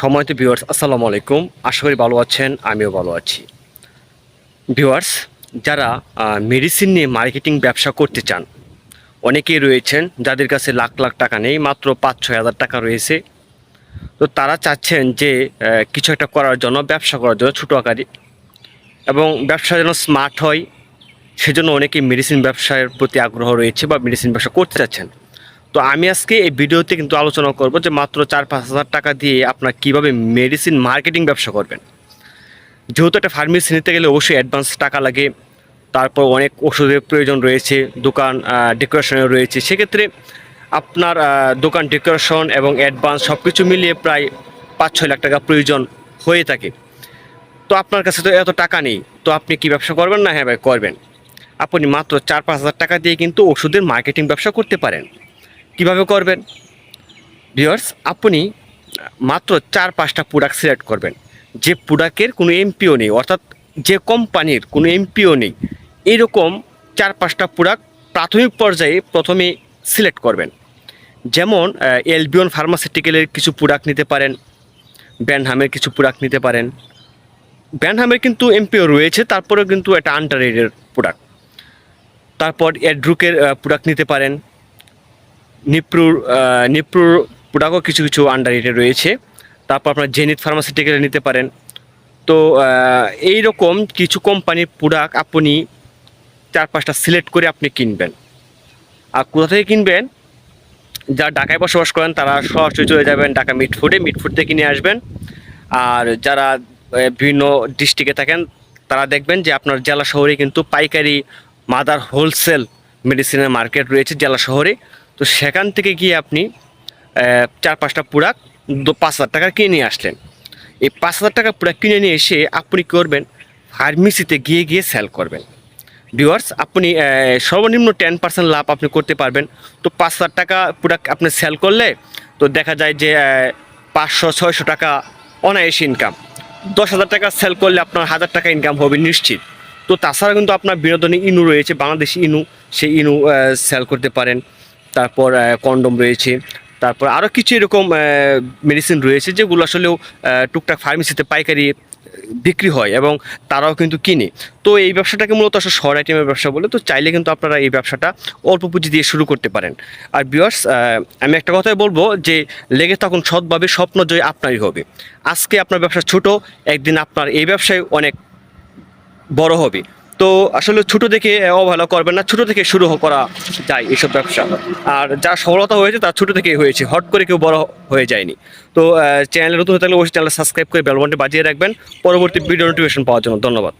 সময়ত ভিউয়ার্স আসসালামু আলাইকুম। আশা করি ভালো আছেন, আমিও ভালো আছি। ভিউয়ার্স যারা মেডিসিন নিয়ে মার্কেটিং ব্যবসা করতে চান, অনেকেই রয়েছেন যাদের কাছে লাখ লাখ টাকা নেই, মাত্র পাঁচ ছয় হাজার টাকা রয়েছে। তো তারা চাচ্ছেন যে কিছু একটা করার জন্য, ব্যবসা করার জন্য ছোটো আকারে। এবং ব্যবসা যেন স্মার্ট হয়, সেজন্য অনেকেই মেডিসিন ব্যবসার প্রতি আগ্রহ রয়েছে বা মেডিসিন ব্যবসা করতে চাচ্ছেন। তো আমি আজকে এই ভিডিওতে কিন্তু আলোচনা করব যে মাত্র চার পাঁচ হাজার টাকা দিয়ে আপনার কীভাবে মেডিসিন মার্কেটিং ব্যবসা করবেন। যেহেতু একটা ফার্মেসি নিতে গেলে অবশ্যই অ্যাডভান্স টাকা লাগে, তারপর অনেক ওষুধের প্রয়োজন রয়েছে, দোকান ডেকোরেশনের রয়েছে, সেক্ষেত্রে আপনার দোকান ডেকোরেশন এবং অ্যাডভান্স সব কিছু মিলিয়ে প্রায় পাঁচ ছয় লাখ টাকা প্রয়োজন হয়ে থাকে। তো আপনার কাছে তো এত টাকা নেই, তো আপনি কি ব্যবসা করবেন না? হ্যাঁ ভাই, করবেন। আপনি মাত্র চার পাঁচ হাজার টাকা দিয়ে কিন্তু ওষুধের মার্কেটিং ব্যবসা করতে পারেন। কীভাবে করবেন? ভিউয়ার্স আপনি মাত্র চার পাঁচটা প্রোডাক্ট সিলেক্ট করবেন। যে প্রোডাক্টের কোনো এমপিও নেই, অর্থাৎ যে কোম্পানির কোনো এমপিও নেই, এরকম চার পাঁচটা প্রোডাক্ট প্রাথমিক পর্যায়ে প্রথমে সিলেক্ট করবেন। যেমন এলবিয়ন ফার্মাসিউটিক্যালের কিছু প্রোডাক্ট নিতে পারেন ব্যানহামের কিছু প্রোডাক্ট নিতে পারেন। ব্যানহামের কিন্তু এমপিও রয়েছে, তারপরেও কিন্তু এটা আন্ডার প্রোডাক্ট তারপর এড্রুকের প্রোডাক্ট নিতে পারেন। নিপ্রুর নিপ্রুর প্রোডাক্টও কিছু কিছু আন্ডার রেটে রয়েছে। তারপর আপনার জেনিত ফার্মাসিউটিক্যালে নিতে পারেন। তো এই রকম কিছু কোম্পানির প্রোডাক্ট আপনি চার পাঁচটা সিলেক্ট করে আপনি কিনবেন। আর কোথা থেকে কিনবেন? যারা ঢাকায় বসবাস করেন, তারা সরাসরি চলে যাবেন ঢাকা মিটফুডে মিটফুড থেকে নিয়ে আসবেন। আর যারা বিভিন্ন ডিস্ট্রিক্টে থাকেন, তারা দেখবেন যে আপনার জেলা শহরে কিন্তু পাইকারি, মাদার হোলসেল মেডিসিনের মার্কেট রয়েছে জেলা শহরে। তো সেখান থেকে গিয়ে আপনি চার পাঁচটা প্রোডাক্ট পাঁচ হাজার টাকা কিনে নিয়ে আসলেন। এই পাঁচ হাজার টাকা প্রোডাক্ট কিনে নিয়ে এসে আপনি করবেন? ফার্মেসিতে গিয়ে গিয়ে সেল করবেন। ভিউয়ার্স আপনি সর্বনিম্ন টেন পার্সেন্ট লাভ আপনি করতে পারবেন। তো পাঁচ হাজার টাকা প্রোডাক্ট আপনি সেল করলে তো দেখা যায় যে পাঁচশো, ছয়শো টাকা অনায়াসে ইনকাম দশ হাজার টাকা সেল করলে আপনার হাজার টাকা ইনকাম হবে নিশ্চিত। তো তাছাড়া কিন্তু আপনার বিনোদনী ইনু রয়েছে, বাংলাদেশি ইনু, সেই ইনু সেল করতে পারেন। তারপর কন্ডম রয়েছে। তারপর আরও কিছু এরকম মেডিসিন রয়েছে যেগুলো আসলেও টুকটাক ফার্মেসিতে পাইকারি বিক্রি হয় এবং তারাও কিন্তু কিনে। তো এই ব্যবসাটাকে মূলত আসলে শহর আইটেমের ব্যবসা বলে। তো চাইলে কিন্তু আপনারা এই ব্যবসাটা অল্প পুঁজি দিয়ে শুরু করতে পারেন। আর বিয়ার্স আমি একটা কথাই বলব যে, লেগে তখন সৎভাবে, স্বপ্ন জয় আপনারই হবে। আজকে আপনার ব্যবসা ছোট, একদিন আপনার এই ব্যবসায় অনেক বড় হবে। তো আসলে ছোট থেকে অবহেলা করবেন না, ছোট থেকে শুরু করা যায় এইসব ব্যবসা। আর যা সফলতা হয়েছে তা ছোট থেকেই হয়েছে, হট করে কেউ বড় হয়ে যায়নি। তো চ্যানেলে নতুন হয়ে থাকলে অবশ্যই চ্যানেল সাবস্ক্রাইব করে বেলবনটি বাজিয়ে রাখবেন। পরবর্তী ভিডিও নোটিফিকেশন পাওয়ার জন্য ধন্যবাদ।